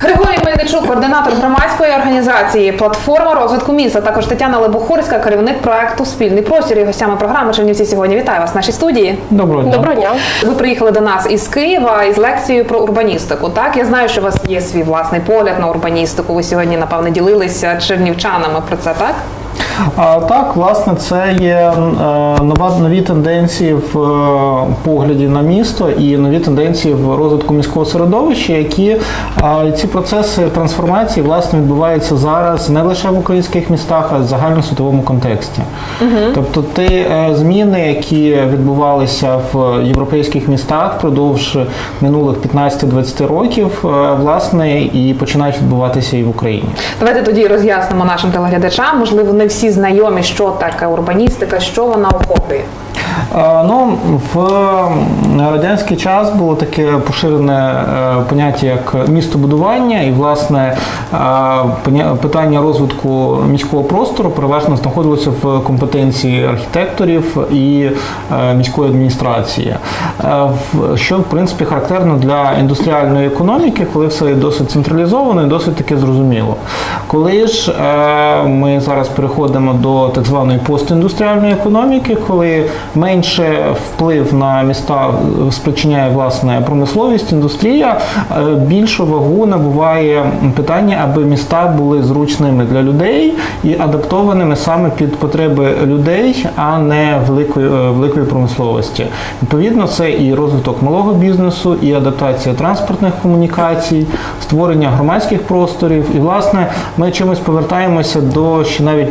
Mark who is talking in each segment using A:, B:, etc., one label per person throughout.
A: Григорій Мельничук, координатор громадської організації Платформа розвитку міста. Також Тетяна Лебухорська, керівник проекту Спільний простір і гостями програми Чернівці сьогодні. Вітаю вас в нашій студії.
B: Доброго дня.
C: Доброго дня.
A: Ви приїхали до нас із Києва із лекцією про урбаністику. Так, я знаю, що у вас є свій власний погляд на урбаністику. Ви сьогодні, напевне, ділилися чернівчанами про це, так?
B: А, так, власне, це є е, нова нові тенденції в е, погляді на місто і нові тенденції в розвитку міського середовища, які е, ці процеси трансформації власне відбуваються зараз не лише в українських містах, а й в загальносвітовому контексті. Тобто, ті зміни, які відбувалися в європейських містах впродовж минулих 15-20 років, власне, і починають відбуватися і в Україні.
A: Давайте тоді роз'яснимо нашим телеглядачам. Можливо, не всі знайомі, що таке урбаністика, що вона охоплює.
B: Ну, в радянський час було таке поширене е, поняття як містобудування, і власне е, питання розвитку міського простору переважно знаходилося в компетенції архітекторів і е, міської адміністрації, що в принципі характерно для індустріальної економіки, коли все досить централізовано і досить таки зрозуміло. Коли ж ми зараз переходимо до так званої постіндустріальної економіки, коли менше вплив на міста спричиняє власне промисловість, індустрія, е, більшу вагу набуває питання, аби міста були зручними для людей і адаптованими саме під потреби людей, а не великої, е, великої промисловості. Відповідно, це і розвиток малого бізнесу, і адаптація транспортних комунікацій, створення громадських просторів. І, власне, ми чимось повертаємося до ще навіть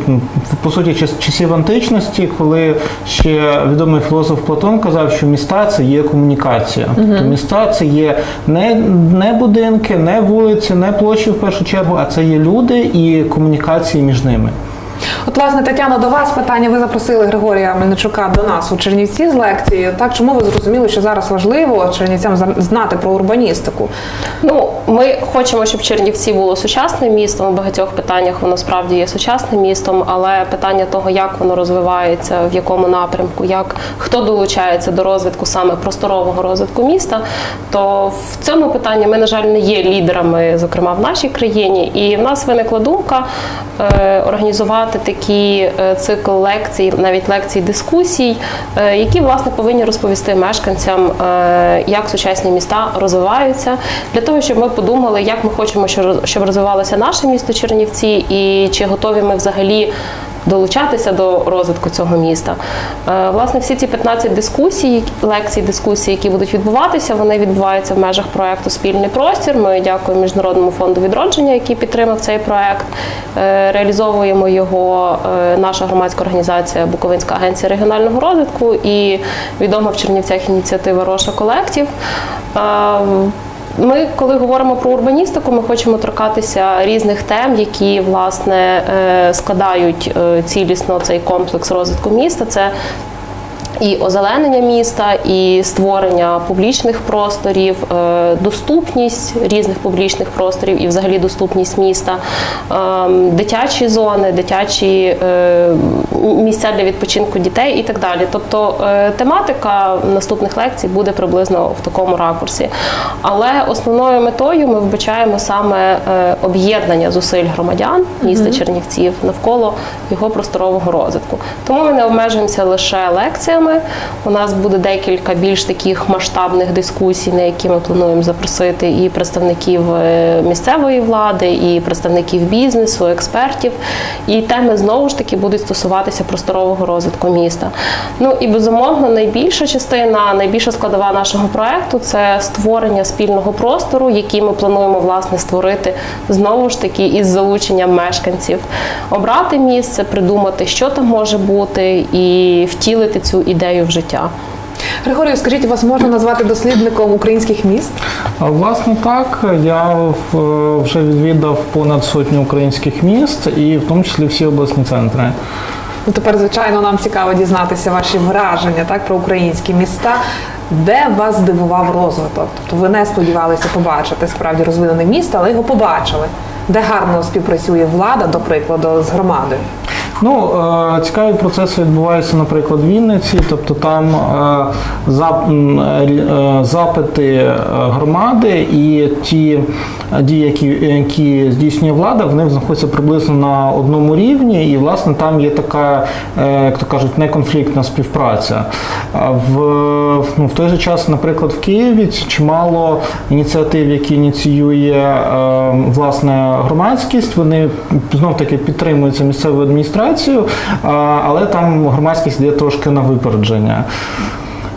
B: по суті часів античності, коли ще відомий філософ Платон казав, що міста це є комунікація. Тобто міста це є не, не будинки, не вулиці, не площі в першу чергу, а це є люди і комунікації між ними.
A: От, власне, Тетяно, до вас питання. Ви запросили Григорія Мельничука до нас у Чернівці з лекції. Так, чому ви зрозуміли, що зараз важливо чернівцям зна- знати про урбаністику?
C: Ну, ми хочемо, щоб Чернівці було сучасним містом. У багатьох питаннях воно справді є сучасним містом, але питання того, як воно розвивається, в якому напрямку, як хто долучається до розвитку саме просторового розвитку міста, то в цьому питанні ми, на жаль, не є лідерами, зокрема в нашій країні. І в нас виникла думка е, організувати такий е, цикл лекцій, навіть лекцій дискусій, е, які власне повинні розповісти мешканцям, е, як сучасні міста розвиваються, для того, щоб ми подумали, як ми хочемо, щоб розвивалося наше місто Чернівці, і чи готові ми взагалі. Долучатися до розвитку цього міста. Е, Власне, всі ці 15 дискусій, лекцій, дискусій, які будуть відбуватися, вони відбуваються в межах проекту Спільний простір. Ми дякуємо Міжнародному фонду відродження, який підтримав цей проект. Е, Реалізовуємо його е, наша громадська організація Буковинська агенція регіонального розвитку і відома в Чернівцях ініціатива Роша Колектів. Ми, коли говоримо про урбаністику, ми хочемо торкатися різних тем, які власне е, складають е, цілісно цей комплекс розвитку міста. Це і озеленення міста, і створення публічних просторів, е, доступність різних публічних просторів і взагалі доступність міста, ем, дитячі зони, дитячі е, місця для відпочинку дітей і так далі. Тобто е, тематика наступних лекцій буде приблизно в такому ракурсі. Але основною метою ми вбачаємо саме об'єднання зусиль громадян міста Чернівців навколо його просторового розвитку. Тому ми не обмежуємося лише лекціями. У нас буде декілька більш таких масштабних дискусій, на які ми плануємо запросити і представників е, місцевої влади, і представників бізнесу, експертів. І теми знову ж таки будуть стосуватися просторового розвитку міста. Ну і безумовно, найбільша частина, найбільша складова нашого проекту це створення спільного простору, який ми плануємо власне створити знову ж таки із залученням мешканців, обрати місце, придумати, що там може бути, і втілити цю ідею в життя.
A: Григорію, скажіть, вас можна назвати дослідником українських міст?
B: Власне, так я вже відвідав понад сотню українських міст, і в тому числі всі обласні центри.
A: Ну, тепер, звичайно, нам цікаво дізнатися ваші враження так, про українські міста. Де вас здивував розвиток? Тобто ви не сподівалися побачити справді розвинене місто, але його побачили. Де гарно співпрацює влада, до прикладу, з громадою.
B: Ну, е, цікаві процеси відбуваються, наприклад, в Вінниці, тобто там е, е, запити громади і ті дії, які, які здійснює влада, вони знаходяться приблизно на одному рівні, і власне там є така, е, як то кажуть, неконфліктна співпраця. В, ну, в той же час, наприклад, в Києві чимало ініціатив, які ініціює е, власне громадськість, вони знов таки підтримуються місцевою адміністрацією, але там громадськість йде трошки на випередження.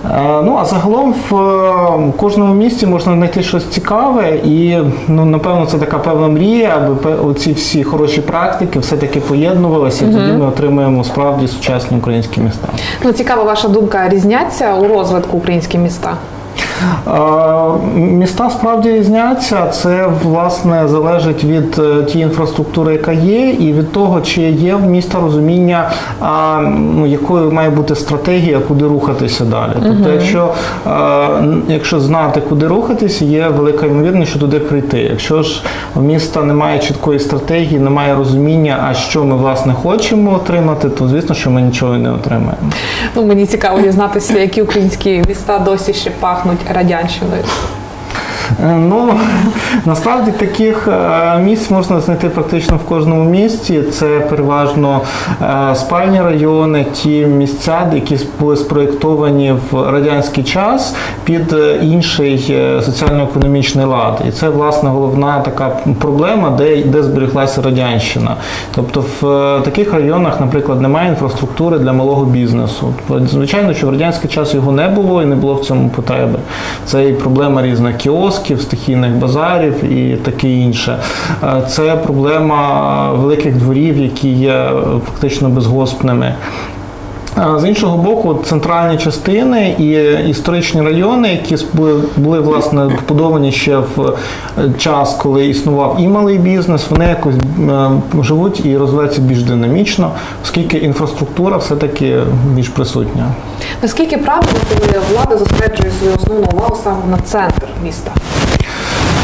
B: Е, Ну, а загалом в е, кожному місті можна знайти щось цікаве, і ну, напевно це така певна мрія, аби оці всі хороші практики все-таки поєднувалися, і тоді ми отримуємо справді сучасні українські міста.
A: Ну, цікава ваша думка, різняться у розвитку українські міста?
B: Міста справді різняться. Це власне залежить від е, тієї інфраструктури, яка є, і від того, чи є в міста розуміння, ну, якою має бути стратегія, куди рухатися далі. Тобто, якщо, якщо знати, куди рухатися, є велика ймовірність, що туди прийти. Якщо ж в міста немає чіткої стратегії, немає розуміння, а що ми власне хочемо отримати, то звісно, що ми нічого не отримаємо.
A: Ну, мені цікаво дізнатися, які українські міста досі ще пахнуть радянщиною.
B: Е, Ну насправді таких е, місць можна знайти практично в кожному місті. Це переважно е, спальні райони, ті місця, які були спроєктовані в радянський час під інший соціально-економічний лад. І це власне головна така проблема, де, де зберіглася радянщина. Тобто в таких районах, наприклад, немає інфраструктури для малого бізнесу. Звичайно, що в радянський час його не було і не було в цьому потреби. Це і проблема різних кіосків, стихійних базарів і таке інше. Е, Це проблема великих дворів, які є фактично безгоспними. З іншого боку, центральні частини і історичні райони, які були, були власне побудовані ще в е, час, коли існував і малий бізнес, вони якось е, живуть і розвиваються більш динамічно, оскільки інфраструктура все-таки більш присутня.
A: Наскільки правильно, коли влада зосереджує свою основну увагу саме на центр міста?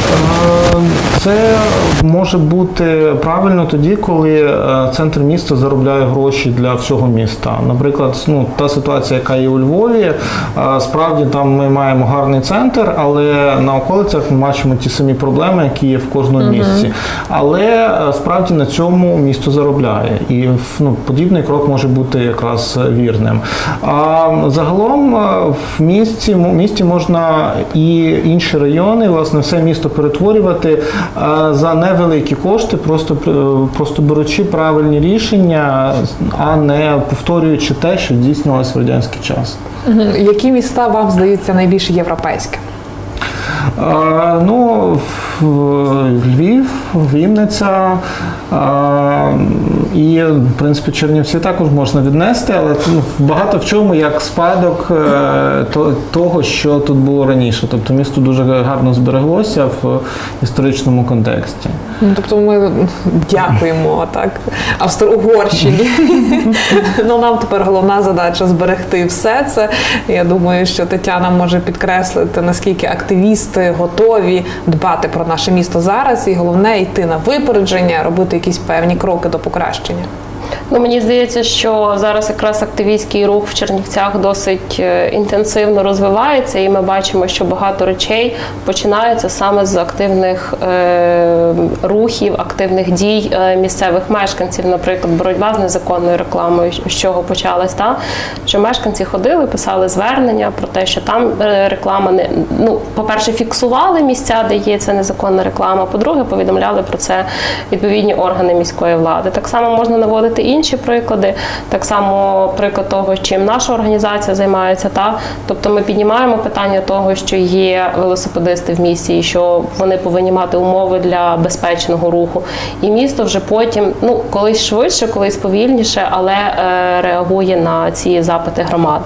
B: Е, Це може бути правильно тоді, коли е, центр міста заробляє гроші для всього міста. Наприклад, ну та ситуація, яка є у Львові, е, справді там ми маємо гарний центр, але на околицях ми бачимо ті самі проблеми, які є в кожному місці. Але справді на цьому місто заробляє, і ну, подібний крок може бути якраз вірним. А загалом в місті, місті можна і інші райони, власне, все місто перетворювати е, за невеликі кошти, просто, е, просто беручи правильні рішення, а не повторюючи те, що здійснювалося в радянський час.
A: Які міста вам здаються найбільш європейськими?
B: Е, Ну, Львів, Вінниця е, і, в принципі, Чернівці також можна віднести, але ну, багато в чому як спадок е, того, що тут було раніше. Тобто місто дуже гарно збереглося в історичному контексті.
A: Ну, тобто ми дякуємо так Австро-Угорщині. ну нам тепер головна задача зберегти все це. Я думаю, що Тетяна може підкреслити, наскільки активісти готові дбати про наше місто зараз, і головне йти на випередження, робити якісь певні кроки до покращення.
C: Ну мені здається, що зараз якраз активістський рух в Чернівцях досить е, інтенсивно розвивається, і ми бачимо, що багато речей починаються саме з активних е, рухів, активних дій е, місцевих мешканців. Наприклад, боротьба з незаконною рекламою, з чого почалась, та що мешканці ходили, писали звернення про те, що там е, реклама не ну, по-перше, фіксували місця, де є ця незаконна реклама. По-друге, повідомляли про це відповідні органи міської влади. Так само можна наводити інші приклади. Так само приклад того, чим наша організація займається, та тобто ми піднімаємо питання того, що є велосипедисти в місті, що вони повинні мати умови для безпечного руху. І місто вже потім, ну колись швидше, колись повільніше, але е, реагує на ці запити громад.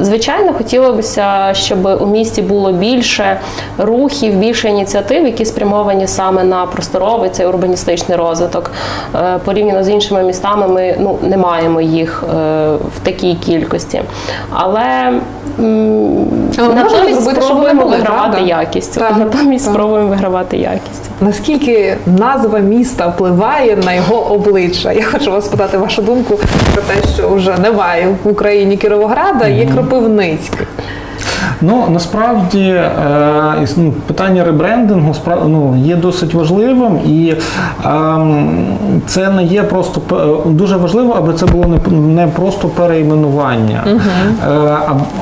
C: Звичайно, хотілося щоб у місті було більше рухів, більше ініціатив, які спрямовані саме на просторовий цей урбаністичний розвиток. Е, Порівняно з іншими містами, ми ну не маємо їх е, в такій кількості. Але натомість
A: зробити,
C: спробуємо вигравати якістю.
A: Так,
C: Натомість
A: так.
C: спробуємо вигравати якістю.
A: Наскільки назва міста впливає на його обличчя? Я хочу вас спитати вашу думку про те, що вже немає в Україні Кіровограда, є Кропивницький.
B: Ну насправді е, ну, питання ребрендингу ну, є досить важливим, і ем, це не є просто е, дуже важливо, аби це було не, просто переіменування, е,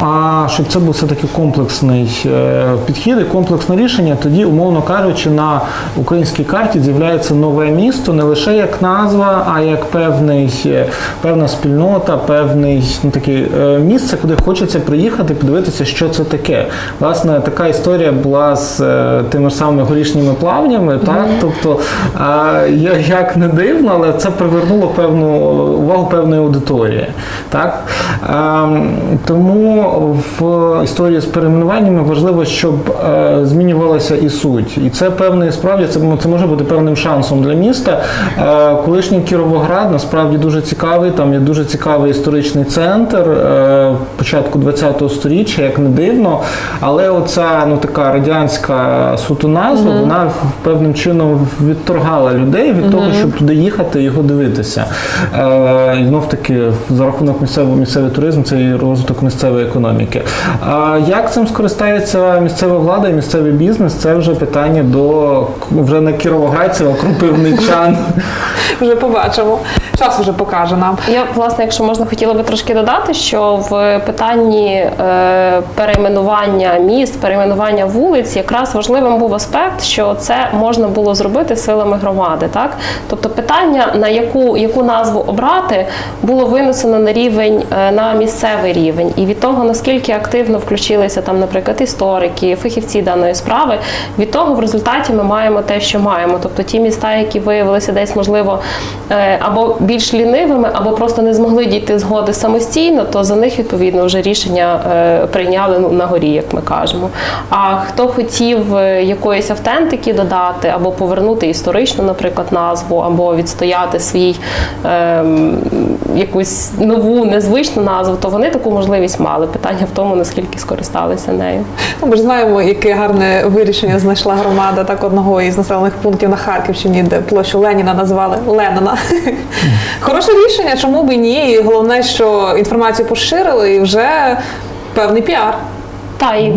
B: а, щоб це був все таки комплексний підхід і комплексне рішення. Тоді, умовно кажучи, на українській карті з'являється нове місто не лише як назва, а як певний, певна спільнота, певний ну, таке місце, куди хочеться приїхати, подивитися, що це таке. Власне, така історія була з е, тими ж самими горішніми плавнями. Так, тобто, як не дивно, але це привернуло певну увагу певної аудиторії. Так? Тому в історії з перейменуваннями важливо, щоб е, змінювалася і суть. І це певний справді це, це може бути певним шансом для міста. Колишній Кіровоград насправді дуже цікавий. Там є дуже цікавий історичний центр е, початку ХХ століття, як не дивно. Але оця ну така радянська суто назва, вона певним чином відторгала людей від того, щоб туди їхати і його дивитися. Е, і знов таки за рахунок місцевого місцевий туризм це і розвиток місцевої економіки. А як цим скористається місцева влада і місцевий бізнес? Це вже питання до вже не кіровоградців, а кропивничан.
A: Вже побачимо. Час вже покаже нам.
C: Я власне, якщо можна, хотіла би трошки додати, що в питанні е, перейменування міст, перейменування вулиць, якраз важливим був аспект, що це можна було зробити силами громади. Так, тобто питання на яку яку назву обрати, було винесено на рівень е, на місцевий рівень, і від того наскільки активно включилися там, наприклад, історики, фахівці даної справи, від того в результаті ми маємо те, що маємо. Тобто ті міста, які виявилися десь можливо е, або більш лінивими, або просто не змогли дійти згоди самостійно, то за них відповідно вже рішення е, прийняли ну, на горі, як ми кажемо. А хто хотів е, якоїсь автентики додати, або повернути історичну, наприклад, назву, або відстояти свій ем, якусь нову незвичну назву, то вони таку можливість мали. Питання в тому, наскільки скористалися нею.
A: Ну, Ми ж знаємо, яке гарне вирішення знайшла громада так одного із населених пунктів на Харківщині, де площу Леніна назвали Ленина. Хороше рішення, чому б і ні? Головне, що інформацію поширили і вже певний піар.
C: Та і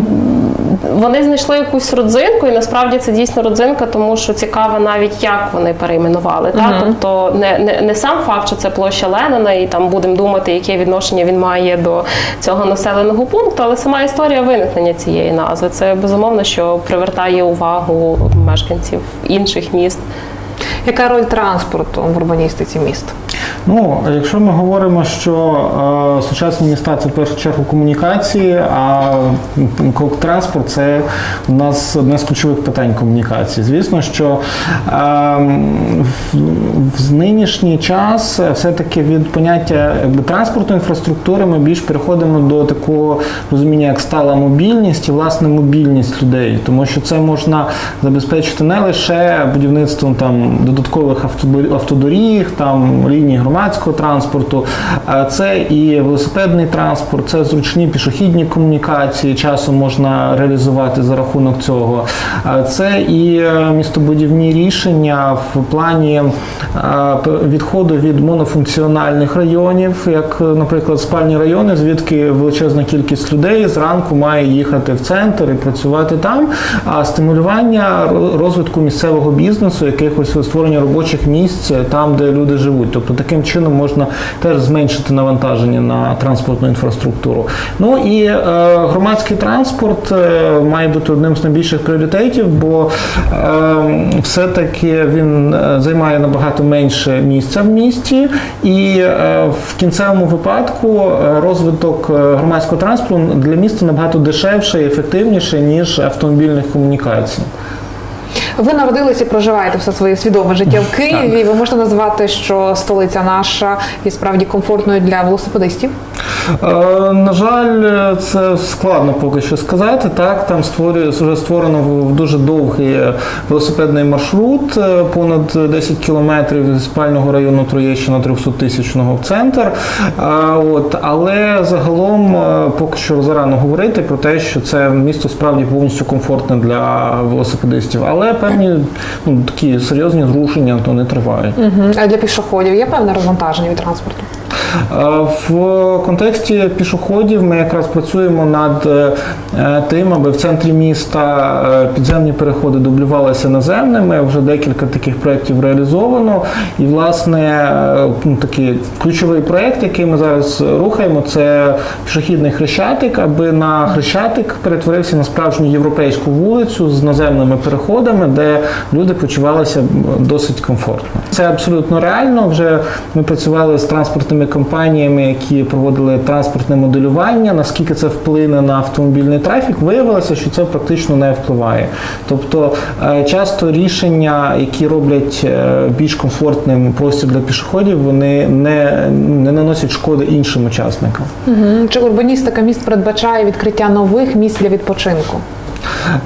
C: вони знайшли якусь родзинку, і насправді це дійсно родзинка, тому що цікаво навіть як вони перейменували. Та? Тобто не, не, не сам факт, що це площа Ленина, і там будемо думати, яке відношення він має до цього населеного пункту, але сама історія виникнення цієї назви. Це безумовно, що привертає увагу мешканців інших міст.
A: Яка роль транспорту в урбаністиці міст?
B: Ну, якщо ми говоримо, що е, сучасні міста це в першу чергу комунікації, а транспорт це у нас одне з ключових питань комунікації. Звісно, що е, в, в нинішній час все-таки від поняття якби, транспортної інфраструктури ми більш переходимо до такого розуміння, як стала мобільність і власне мобільність людей, тому що це можна забезпечити не лише будівництвом там додаткових автодоріг, там ліній громадського транспорту, це і велосипедний транспорт, це зручні пішохідні комунікації, часом можна реалізувати за рахунок цього. Це і е, містобудівні рішення в плані е, відходу від монофункціональних районів, як, е, наприклад, спальні райони, звідки величезна кількість людей зранку має їхати в центр і працювати там, а стимулювання розвитку місцевого бізнесу, якихось створення робочих місць там, де люди живуть. Тобто таким чином можна теж зменшити навантаження на транспортну інфраструктуру. Ну і е, громадський транспорт е, має бути одним з найбільших пріоритетів, бо е, все-таки він е, займає набагато менше місця в місті, і е, в кінцевому випадку е, розвиток е, громадського транспорту для міста набагато дешевше і ефективніше, ніж автомобільних комунікацій.
A: Ви народилися і проживаєте все своє свідоме життя в Києві. Ви можете назвати, що столиця наша є справді комфортною для велосипедистів?
B: Е, На жаль, це складно поки що сказати. Так, там створює вже створено в- дуже довгий е, велосипедний маршрут, е, понад 10 кілометрів з спального району Троєщина 300 тисячного в центр. От, але загалом поки що зарано говорити про те, що це місто справді повністю комфортне для велосипедистів. Але певні ну, такі серйозні зрушення то не тривають.
A: Мгм. А для пішоходів є певне розвантаження від транспорту?
B: Е, В контексті пішоходів ми якраз працюємо над е, тим, аби в центрі міста е, підземні переходи дублювалися наземними. Вже декілька таких проєктів реалізовано. І, власне, ну, такий ключовий проєкт, який ми зараз рухаємо, це пішохідний хрещатик, аби на хрещатик перетворився на справжню європейську вулицю з наземними переходами, де люди почувалися досить комфортно. Це абсолютно реально. Вже ми працювали з транспортними компаніями, які проводили транспортне моделювання. Наскільки це вплине на автомобільний трафік, виявилося, що це практично не впливає. Тобто е, часто рішення, які роблять е, більш комфортним простір для пішоходів, вони не, не наносять шкоди іншим учасникам.
A: Мгм. Чи урбаністика міст передбачає відкриття нових місць для відпочинку?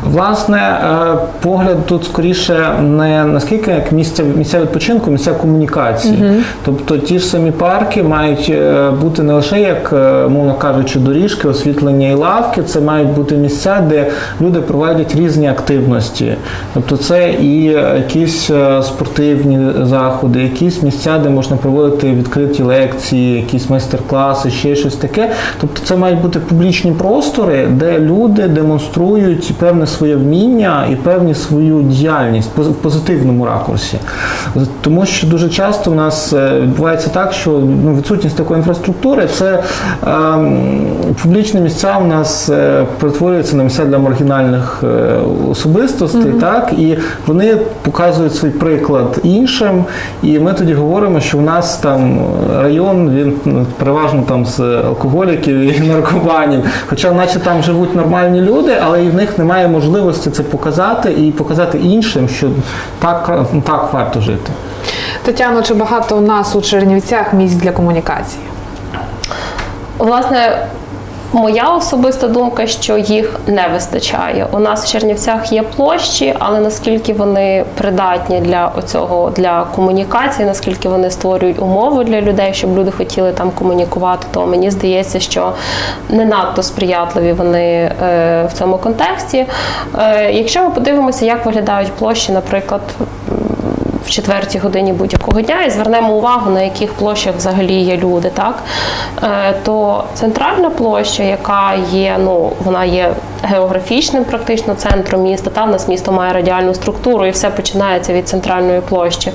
B: Власне, е, погляд тут скоріше не наскільки як місця, місця відпочинку, місця комунікації. Тобто ті ж самі парки мають е, бути не лише як, е, мовно кажучи, доріжки, освітлення і лавки, це мають бути місця, де люди проводять різні активності. Тобто це і якісь спортивні заходи, якісь місця, де можна проводити відкриті лекції, якісь майстер-класи, ще щось таке. Тобто це мають бути публічні простори, де люди демонструють певне своє вміння і певні свою діяльність в позитивному ракурсі. Тому що дуже часто в нас е, відбувається так, що ну, відсутність такої інфраструктури це ем, публічні місця у нас е, перетворюються на місця для маргінальних е, особистостей, так і вони показують свій приклад іншим. І ми тоді говоримо, що у нас там район він ну, переважно там з алкоголіків і наркоманів. Хоча, наче там живуть нормальні люди, але і в них немає можливості це показати і показати іншим, що так, так варто жити.
A: Тетяно, чи багато у нас у Чернівцях місць для комунікації?
C: Власне, моя особиста думка, що їх не вистачає. У нас в Чернівцях є площі, але наскільки вони придатні для оцього для комунікації, наскільки вони створюють умови для людей, щоб люди хотіли там комунікувати, то мені здається, що не надто сприятливі вони е, в цьому контексті. Е, якщо ми подивимося, як виглядають площі, наприклад. В четвертій годині будь-якого дня і звернемо увагу, на яких площах взагалі є люди, так е, то центральна площа, яка є, ну вона є географічним практично центром міста. Там у нас місто має радіальну структуру, і все починається від центральної площі.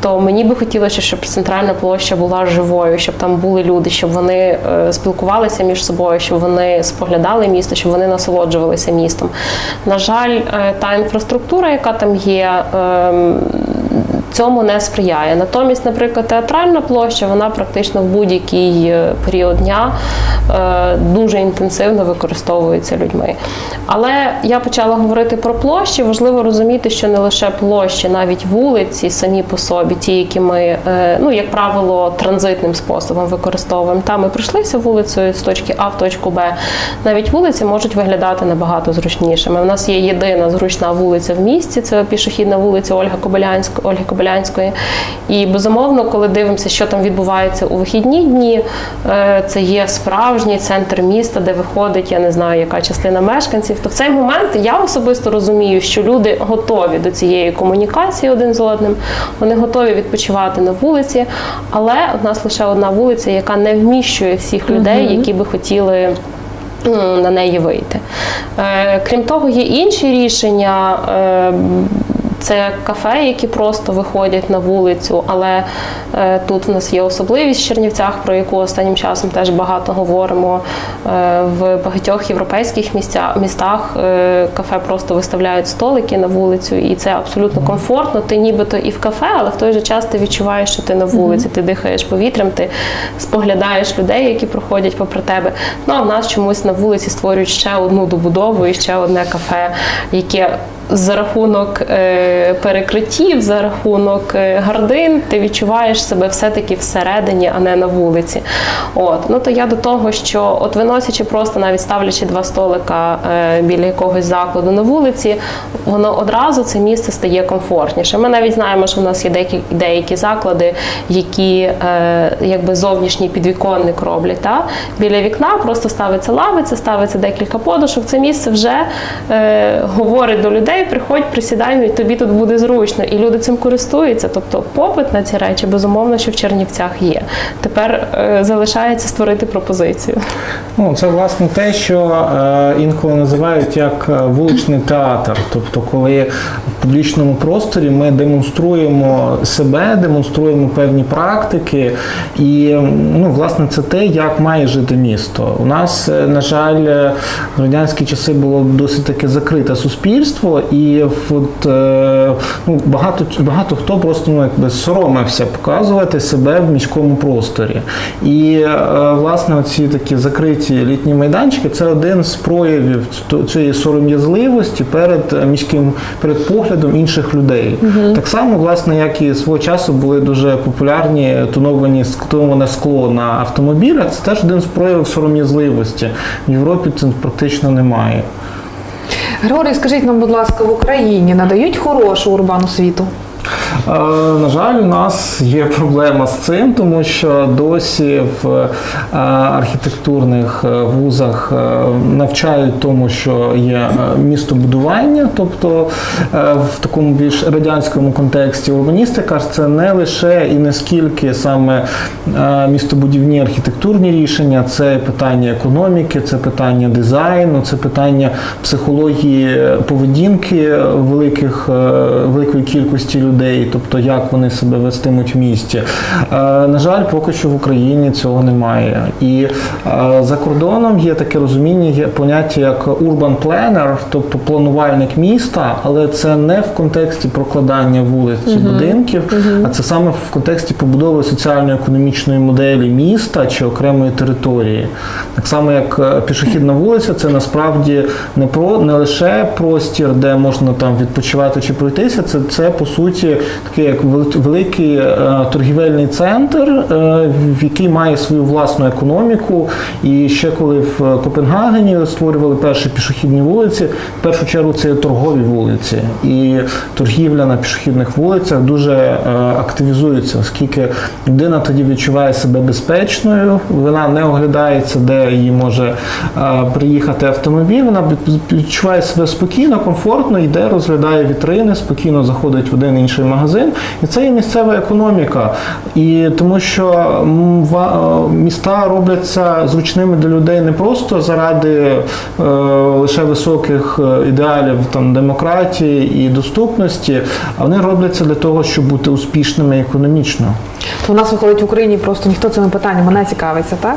C: То мені би хотілося, щоб центральна площа була живою, щоб там були люди, щоб вони е, спілкувалися між собою, щоб вони споглядали місто, щоб вони насолоджувалися містом. На жаль, е, та інфраструктура, яка там є. Цьому не сприяє. Натомість, наприклад, театральна площа, вона практично в будь-який е, період дня е, дуже інтенсивно використовується людьми. Але я почала говорити про площі. Важливо розуміти, що не лише площі, навіть вулиці самі по собі, ті, які ми, е, ну як правило, транзитним способом використовуємо. Там ми прийшлися вулицею з точки А в точку Б. Навіть вулиці можуть виглядати набагато зручнішими. У нас є єдина зручна вулиця в місті, це пішохідна вулиця Ольга Кобилянської, Ольги Кобилянської. І безумовно, коли дивимося, що там відбувається у вихідні дні, е, це є справжній центр міста, де виходить, я не знаю, яка частина мешканців. То в цей момент я особисто розумію, що люди готові до цієї комунікації один з одним, вони готові відпочивати на вулиці, але в нас лише одна вулиця, яка не вміщує всіх людей, які би хотіли. На неї вийти. Е, крім того, є інші рішення. Це кафе, які просто виходять на вулицю, але е, тут в нас є особливість в Чернівцях, про яку останнім часом теж багато говоримо. Е, в багатьох європейських місця, містах е, кафе просто виставляють столики на вулицю, і це абсолютно комфортно. Ти нібито і в кафе, але в той же час ти відчуваєш, що ти на вулиці, ти дихаєш повітрям, ти споглядаєш людей, які проходять попри тебе. Ну а в нас чомусь на вулиці створюють ще одну добудову і ще одне кафе, яке за рахунок е, перекриттів, за рахунок е, гардин, ти відчуваєш себе все-таки всередині, а не на вулиці. От. Ну то я до того, що от виносячи просто навіть ставлячи два столика е, біля якогось закладу на вулиці, воно одразу це місце стає комфортніше. Ми навіть знаємо, що в нас є деякі, деякі заклади, які якби зовнішній підвіконник роблять. Та? Біля вікна просто ставиться лавиця, ставиться декілька подушок. Це місце вже говорить до людей: приходь, присідай, ну, і тобі тут буде зручно. І люди цим користуються. Тобто попит на ці речі, безумовно, що в Чернівцях є. Тепер е, залишається створити пропозицію.
B: Ну, це власне те, що е, інколи називають як е, вуличний театр. Тобто, коли в публічному просторі ми демонструємо себе, демонструємо певні практики, і ну, власне це те, як має жити місто. У нас, е, на жаль, е, в радянські часи було досить таке закрите суспільство, і от, е, ну, багато, багато хто просто ну, якби соромився показувати себе в міському просторі. І е, власне ці такі закриті літні майданчики це один з проявів цієї сором'язливості перед е, міським перед поглядом інших людей. Так само, власне, як і свого часу були дуже популярні тоновані тоноване скло на автомобілях. Це теж один з проявів сором'язливості. В Європі це практично немає.
A: Григорій, скажіть нам, будь ласка, в Україні надають хорошу урбану світу?
B: Е, На жаль, у нас є проблема з цим, тому що досі в е, архітектурних е, вузах навчають тому, що є містобудування, тобто в такому більш радянському контексті урбаністика це не лише і не скільки саме містобудівні архітектурні рішення, це питання економіки, це питання дизайну, це питання психології поведінки великих, великої кількості людей, тобто як вони себе вестимуть в місті. Е, На жаль, поки що в Україні цього немає. І е, за кордоном є таке розуміння, є поняття як urban planner, тобто планувальник міста, але це не в контексті прокладання вулиць чи будинків, а це саме в контексті побудови соціально-економічної моделі міста чи окремої території. Так само, як е, пішохідна вулиця, це насправді не про не лише простір, де можна там відпочивати чи пройтися. Це, це по суті такий як великий е, торгівельний центр, е, в який має свою власну економіку. І ще коли в Копенгагені створювали перші пішохідні вулиці, в першу чергу це торгові вулиці. І торгівля на пішохідних вулицях дуже е, активізується, оскільки людина тоді відчуває себе безпечною, вона не оглядається, де її може приїхати автомобіль. Вона відчуває себе спокійно, комфортно, йде, розглядає вітрини, спокійно заходить в один інший магазин. І це є місцева економіка. І тому що е, міста робляться зручними для людей не просто заради е, лише високих е, ідеалів там демократії і доступності, а вони робляться для того, щоб бути успішними економічно.
A: То у нас виходить в Україні просто ніхто цими питаннями не цікавиться, так?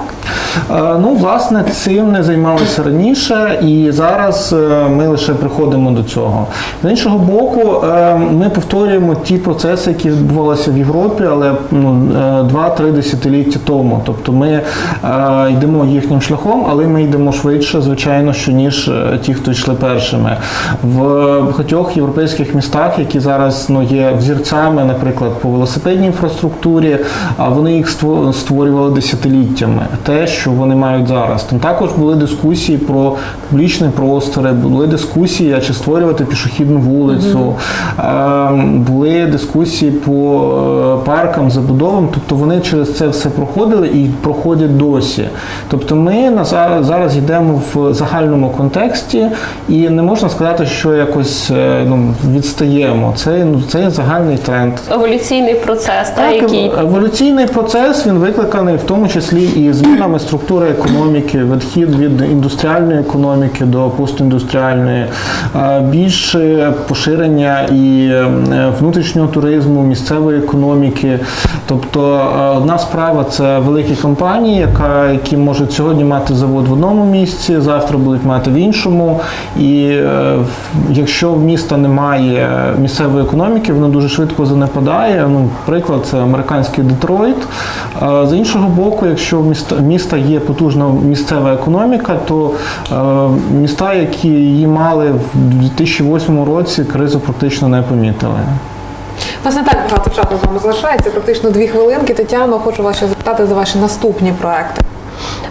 B: Е, Ну, власне, цим не займалися раніше, і зараз е, ми лише приходимо до цього. З іншого боку, е, ми повторюємо ті процеси, які відбувалися в Європі, але ну, е, два-три десятиліття тому. Тобто ми е, йдемо їхнім шляхом, але ми йдемо швидше, звичайно, що ніж е, ті, хто йшли першими. В багатьох європейських містах, які зараз ну, є взірцями, наприклад, по велосипедній інфраструктурі, а вони їх створювали десятиліттями. Те, що вони мають зараз. Там також були дискусії про публічні простори, були дискусії, чи створювати пішохідну вулицю, е, були дискусії по е, паркам, забудовам. Тобто вони через це все проходили і проходять досі. Тобто ми на зараз, зараз йдемо в загальному контексті, і не можна сказати, що якось е, ну, відстаємо. Це, ну, це загальний тренд.
C: Еволюційний процес, та,
B: Так,
C: який
B: еволюційний процес він викликаний в тому числі і змінами структури економіки, відхід від індустріальної економіки до постіндустріальної, е, більше поширення і е, внутрішньо внутрішнього туризму, місцевої економіки. Тобто е, одна справа це великі компанії, яка, які можуть сьогодні мати завод в одному місці, завтра будуть мати в іншому. І е, якщо в міста немає місцевої економіки, воно дуже швидко занепадає. Ну, приклад це американський Детройт. Е, З іншого боку, якщо в міста, міста є потужна місцева економіка, то міста, які її мали в 2008 році, кризу практично не помітили.
A: Нас не так багато часу з вами залишається, практично дві хвилинки. Тетяно, хочу вас ще запитати за ваші наступні проекти.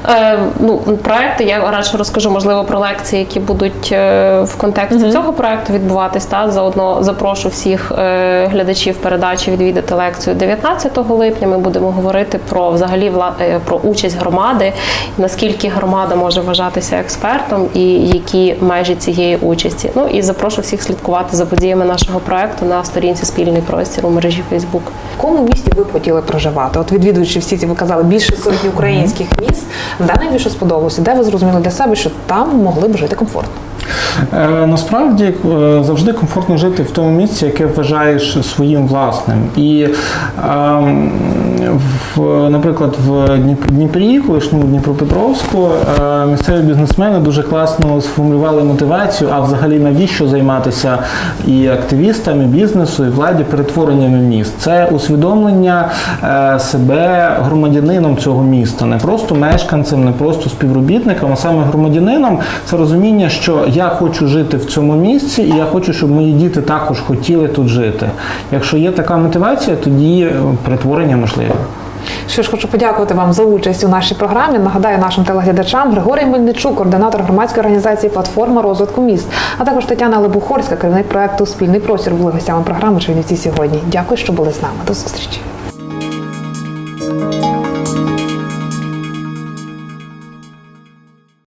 C: Е, ну, проекти я радше розкажу, можливо, про лекції, які будуть е, в контексті цього проекту відбуватись. Та заодно запрошу всіх е, глядачів передачі відвідати лекцію 19 липня. Ми будемо говорити про взагалі вла- про участь громади, наскільки громада може вважатися експертом і які межі цієї участі. Ну і запрошу всіх слідкувати за подіями нашого проекту на сторінці спільний простір у мережі Facebook.
A: В якому місті ви б хотіли проживати? От відвідуючи всі ці, ви казали, більше сотні українських міст, де найбільше сподобалося, де ви зрозуміли для себе, що там могли б жити комфортно?
B: Е, Насправді е, завжди комфортно жити в тому місці, яке вважаєш своїм власним. І, ем, в, наприклад, в Дніп- Дніпрі, колишньому Дніпропетровську, е, місцеві бізнесмени дуже класно сформулювали мотивацію, а взагалі навіщо займатися і активістам, і бізнесу, і владі перетвореннями міст. Це усвідомлення себе громадянином цього міста, не просто мешканцем, не просто співробітником, а саме громадянином. Це розуміння, що я хочу жити в цьому місці, і я хочу, щоб мої діти також хотіли тут жити. Якщо є така мотивація, тоді е, перетворення можливе.
A: Що ж, хочу подякувати вам за участь у нашій програмі. Нагадаю нашим телеглядачам Григорій Мельничук, координатор громадської організації Платформа розвитку міст, а також Тетяна Лебухорська, керівник проекту Спільний простір були гостями програми Чернівці сьогодні. Дякую, що були з нами. До зустрічі.